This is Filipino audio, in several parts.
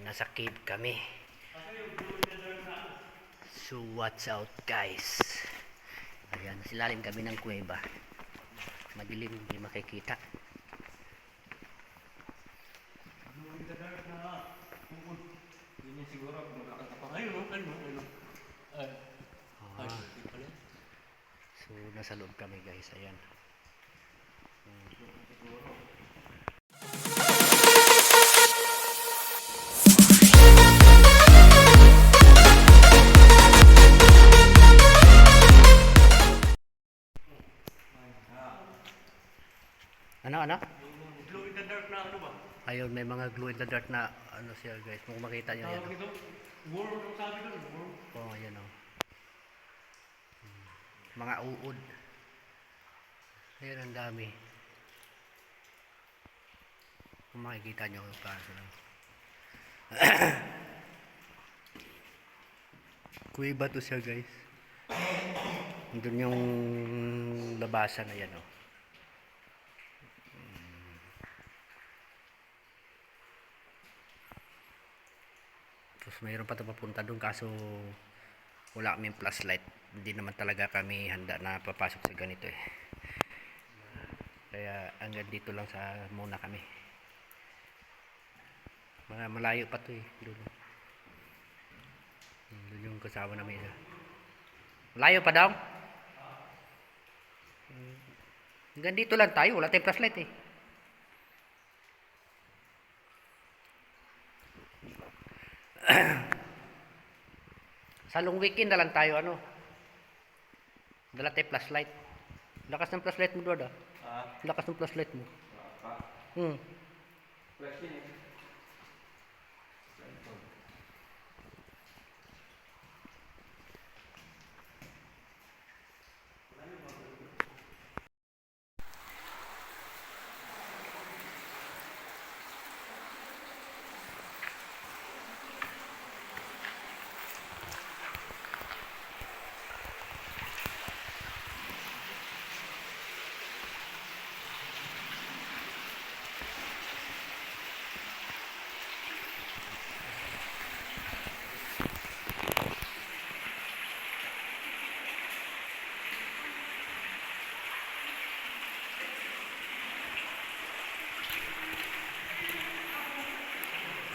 Nasa cave kami. So, watch out guys. Ayan, silalim kami ng kuweba. Madilim, hindi makikita. Ah, so, nasa loob kami guys. Ayan. Ano, ano? Glow in the dark na ano ba? Ayun, may mga glue in the dark na ano siya guys. Kung makita nyo yan. Tawag ito? Worm ang sabi doon. Worm. Oo, oh, ayan o. Mga uod. Ayan, ang dami. Kung makikita nyo, kaso lang. Kuiba to siya guys. Doon yung labasan na yan o. Tapos mayroon pa ito papunta doon kaso wala kaming flashlight. Hindi naman talaga kami handa na papasok sa ganito eh. Kaya hanggang dito lang sa muna kami. Mga malayo pa to eh. Doon. Doon yung kasama namin isa. Malayo pa daw? Hanggang dito lang tayo. Wala tayong flashlight eh. Sa long weekend na lang tayo ano. Dala tayo flashlight. Lakas ng flashlight mo doon ah. Lakas ng flashlight mo. pa. Hmm. Flash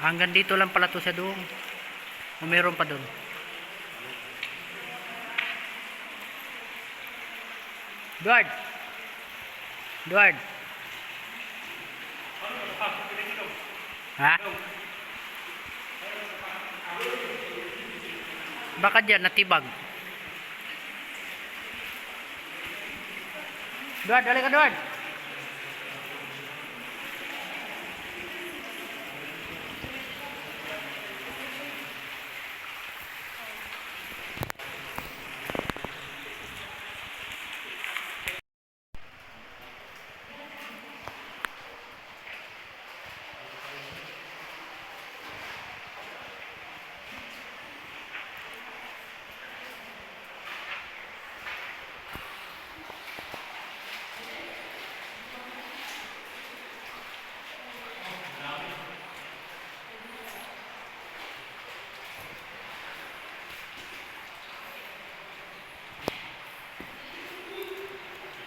Hanggang dito lang pala to sa doon. O meron pa doon. Duard! Duard! Ha? Baka dyan, natibag. Duard, dali ka Duard!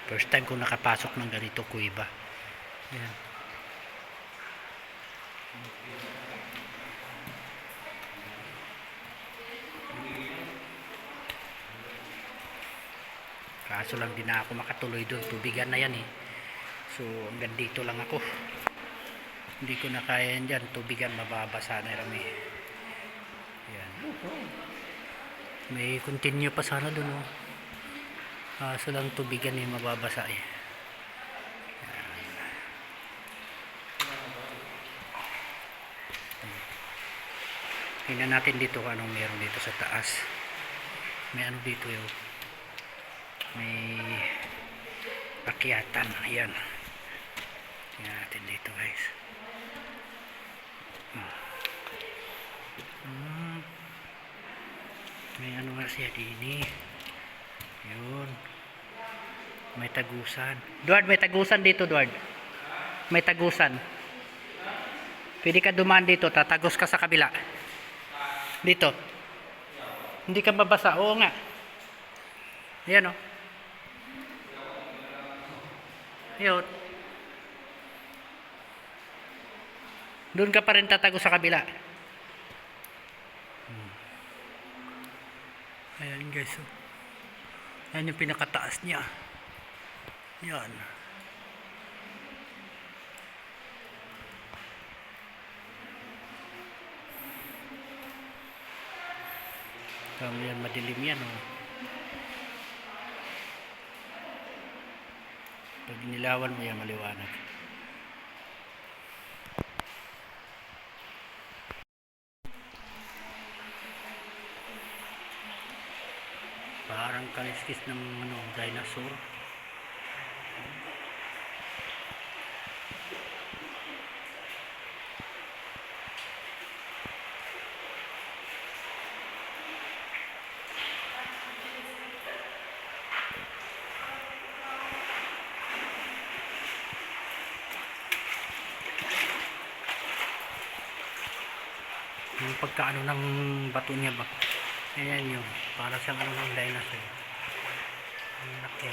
First time ko nakapasok ng ganito kuiba. Yan. Kaso lang din ako makatuloy doon. Tubigan na yan eh. So hanggang dito lang ako. Hindi ko na kaya yan dyan. Tubigan mababasa na kami. Yan. May continue pa sana doon oh. Kaso lang tubigan eh, mababasa eh. Tingnan natin dito kung anong meron dito sa taas. May ano dito yun. May akyatan. Ayan. Tingnan natin dito guys. Hmm. May ano nga siya dini. Yun. May tagusan. Duard, may tagusan dito, Duard. May tagusan. Pwede ka dumaan dito, tatagos ka sa kabila. Dito. Hindi ka mabasa. Oo nga. Ayan o. Ayun. Doon ka pa rin tatagos sa kabila. Hmm. Ayan guys. Oh. Ayan yung pinakataas niya. Yan. Kami yan, madilim yan, oh. Pag nilawan mo yan, maliwanag. Parang kaliskis ng ano, dinosaur. Pagkaano ng bato niya ba? Ayan yun. Para siyang ano ng dinosaur. Ang laki.